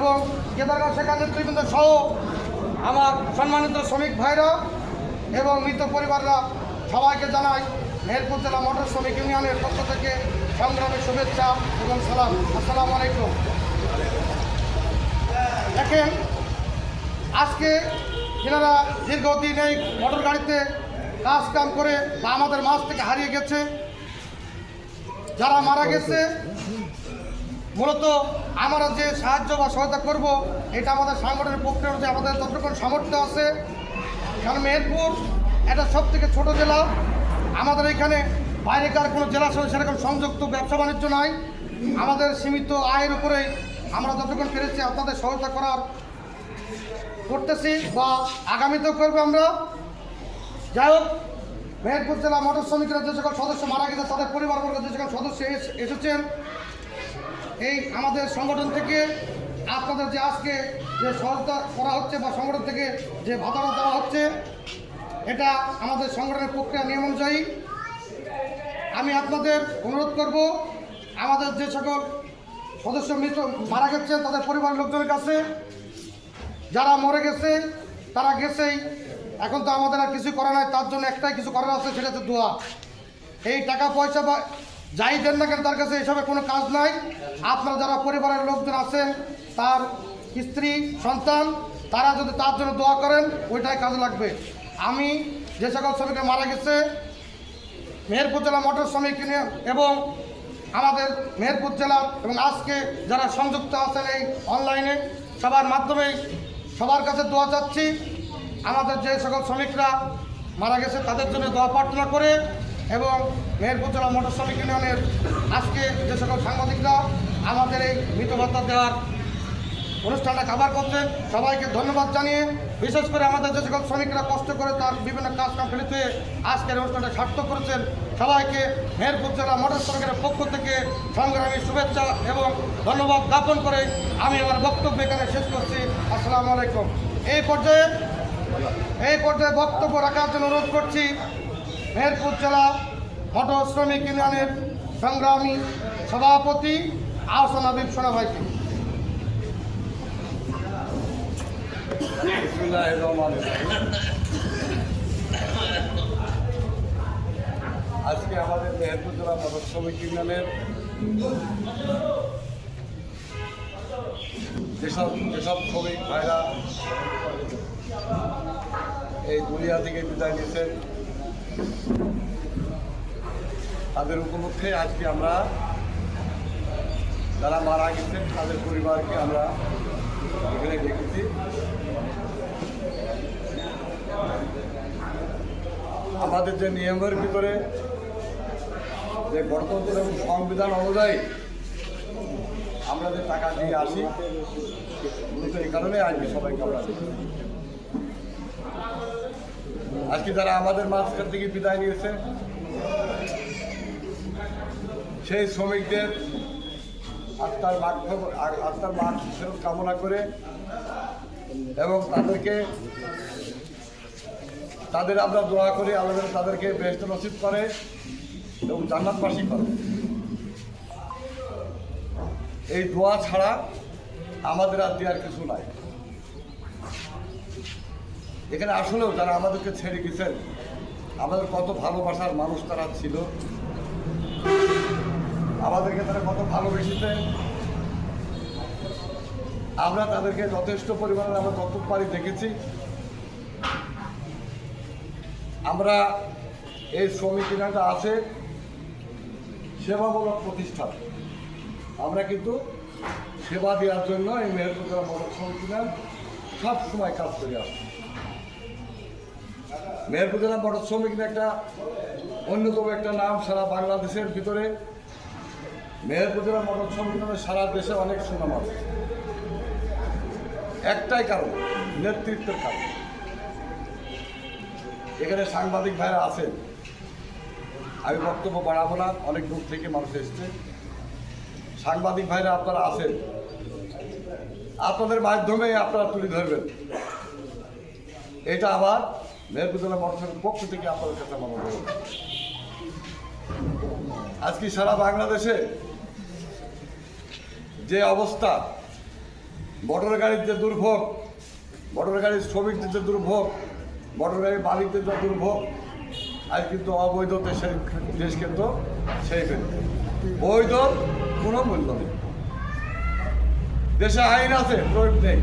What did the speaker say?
এবং কেদারনাথ শেখার নেতৃবৃন্দ সহ আমার সম্মানিত শ্রমিক ভাইরা এবং মৃত পরিবাররা সবাইকে জানাই মেহেরপুর জেলা মোটর শ্রমিক ইউনিয়নের পক্ষ থেকে সংগ্রামী শুভেচ্ছা এবং সালাম। আসসালামু আলাইকুম। দেখেন, আজকে যেনারা দীর্ঘদিন এই মোটর গাড়িতে কাজ কাম করে বা আমাদের মাছ থেকে হারিয়ে গেছে। যারা মারা গেছে মূলত আমরা যে সাহায্য বা সহায়তা করব, এটা আমাদের সাংগঠনিক পক্ষে যে আমাদের যতক্ষণ সামর্থ্য আছে। কারণ মেহেরপুর এটা সব থেকে ছোটো জেলা। আমাদের এখানে বাইরেকার কোনো জেলার সঙ্গে সেরকম সংযুক্ত ব্যবসা বাণিজ্য নাই। আমাদের সীমিত আয়ের উপরে আমরা যতক্ষণ পেরেছি আপনাদের সহায়তা করার করতেছি বা আগামীতেও করব আমরা। যাই হোক, মেহেরপুর জেলা মোটর শ্রমিকরা যে সকল সদস্য মারা গেছে, তাদের পরিবারবর্গ যে সকল সদস্য এস- এসেছেন এই আমাদের সংগঠন থেকে আপনাদের যে আজকে যে সহায়তা করা হচ্ছে বা সংগঠন থেকে যে ভাতাটা দেওয়া হচ্ছে, এটা আমাদের সংগঠনের প্রক্রিয়া নিয়ম অনুযায়ী আমি আপনাদের অনুরোধ করব, আমাদের যে সকল সদস্য মৃত মারা গেছে, তাদের পরিবারের লোকজনের কাছে, যারা মরে গেছে, তারা গেছেই। এখন তো আমাদের আর কিছু করা নাই, তার জন্য একটাই কিছু করার আছে, সেটা হচ্ছে দোয়া। এই টাকা পয়সা বা যাই দেন না কেন, তার কাছে এসবে কোনো কাজ নাই। আপনারা যারা পরিবারের লোকজন আছেন, তার স্ত্রী, সন্তান, তারা যদি তার জন্য দোয়া করেন, ওইটাই কাজে লাগবে। আমি যে সকল শ্রমিকরা মারা গেছে, মেহেরপুর জেলা মোটর শ্রমিক এবং আমাদের মেহেরপুর জেলা এবং আজকে যারা সংযুক্ত আছেন এই অনলাইনে, সবার মাধ্যমেই সবার কাছে দোয়া চাচ্ছি, আমাদের যে সকল শ্রমিকরা মারা গেছে, তাদের জন্য দোয়া প্রার্থনা করে এবং মেহেরপুর জেলা মোটর শ্রমিক ইউনিয়নের আজকে যে সকল সাংবাদিকরা আমাদের এই মৃত ভাতা দেওয়ার অনুষ্ঠানটা কাভার করছেন, সবাইকে ধন্যবাদ জানিয়ে, বিশেষ করে আমাদের যে সকল শ্রমিকরা কষ্ট করে তার বিভিন্ন কাজ কাম ফেলিতে আজকের অনুষ্ঠানটা সার্থক করেছেন। সবাইকে মেহেরপুর জেলা মোটর শ্রমিকের পক্ষ থেকে সংগ্রামী শুভেচ্ছা এবং ধন্যবাদ জ্ঞাপন করে আমি আমার বক্তব্য এখানে শেষ করছি। আসসালামু আলাইকুম। এই পর্যায়ে এই পর্যায়ে বক্তব্য রাখার জন্য অনুরোধ করছি মেহেরপুর জেলা মোটর শ্রমিক ইউনিয়নের সংগ্রামী সভাপতি আহসান আবিব সোনা ভাইকে। আজকে আমাদের মেহেরপুর জেলা মোটর শ্রমিক ইউনিয়নের যেসব যেসব শ্রমিক ভাইরা এই দুনিয়া থেকে বিদায় নিয়েছেন তাদের উপলক্ষে আজকে আমরা যারা মারা গেছেন, তাদের পরিবারকে আমরা এখানে ডেকেছি আমাদের যে নিয়মের ভিতরে যে গণতন্ত্র এবং সংবিধান অনুযায়ী আমরা যে টাকা দিয়ে আসি, মূলত এই কারণে আজকে সবাইকে আমরা আজকে যারা আমাদের মাঝখান থেকে বিদায় নিয়েছে সেই শ্রমিকদের আত্মার মাগ আত্মার ফেরত কামনা করে এবং তাদেরকে তাদের আমরা দোয়া করি, আল্লাহ তাদেরকে বেস্ট নসিব করে এবং জান্নাতবাসী করে। এই দোয়া ছাড়া আমাদের আর দেওয়ার কিছু নাই। এখানে আসলেও যারা আমাদেরকে ছেড়ে গেছেন, আমাদের কত ভালোবাসার মানুষ তারা ছিল। আমাদেরকে তারা কত ভালোবেসেছে। আমরা তাদেরকে যথেষ্ট পরিমাণে আমরা যত পারি, দেখেছি। আমরা এই ইউনিয়নটা আছে, সেবামূলক প্রতিষ্ঠান। আমরা কিন্তু সেবা দেওয়ার জন্য এই মেহেরপুর জেলা মোটর শ্রমিক ইউনিয়ন সব সময় কাজ করে আসছি। মেহেরপুর জেলা মোটর শ্রমিক একটা অন্যতম একটা নাম সারা বাংলাদেশের ভিতরে। জেলা মোটর শ্রমিক ইউনিয়নের সারা দেশে অনেক সুনাম আছে। একটাই কারণ, নেতৃত্বের কারণ। এখানে সাংবাদিক ভাইরা আছেন। আমি বক্তব্য বাড়াবো না, অনেক দূর থেকে মানুষ এসছে। সাংবাদিক ভাইরা আপনারা আছেন। আপনাদের মাধ্যমে আপনারা তুলে ধরবেন। এটা আবার মেহেরপুর জেলা মানুষের পক্ষ থেকে আপনাদের কাছে মনে। আজকে সারা বাংলাদেশে যে অবস্থা মোটর গাড়ির যে দুর্ভোগ মোটর গাড়ির শ্রমিকদের যে দুর্ভোগ মোটর গাড়ির মালিকদের যে দুর্ভোগ, আজ কিন্তু অবৈধ দেশের, দেশ কিন্তু সেই ফেলবে বৈধ কোনো মূল্য নেই। দেশে আইন আছে, প্রয়োগ নেই।